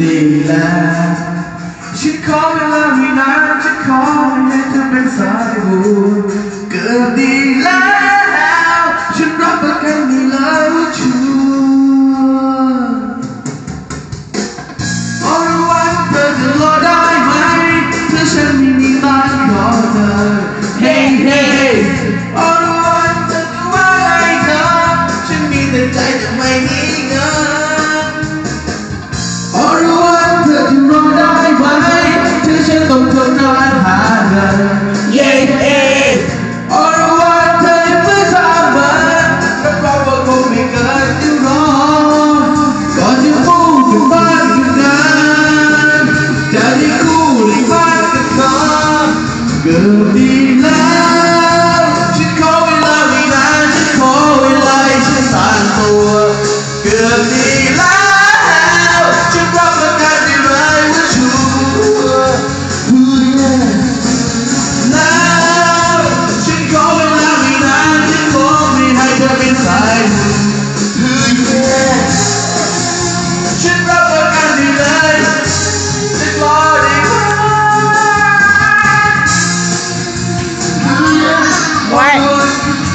ดีแล้วฉันขอเวลาไม่นานฉันขอให้เธอเป็นสายบุญเกิดดีแล้ว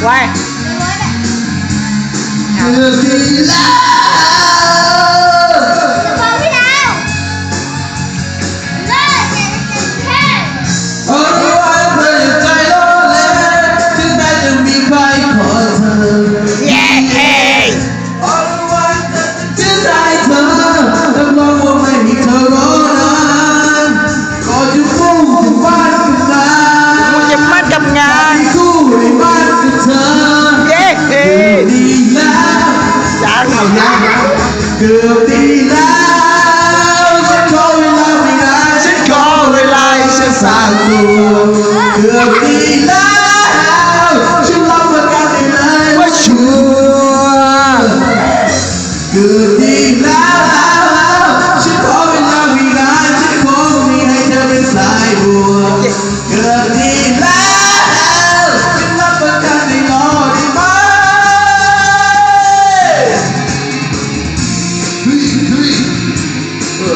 ไว้ ยังยังยังเกือบดีแล้วฉันทนเวลาไม่นานฉันขอเลาไล่ฉันสางตัวเกือบดีแล้ว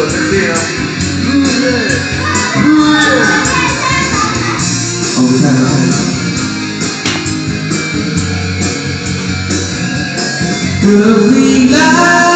어떡해요 무대 무대 어 무사해 무사해 But we got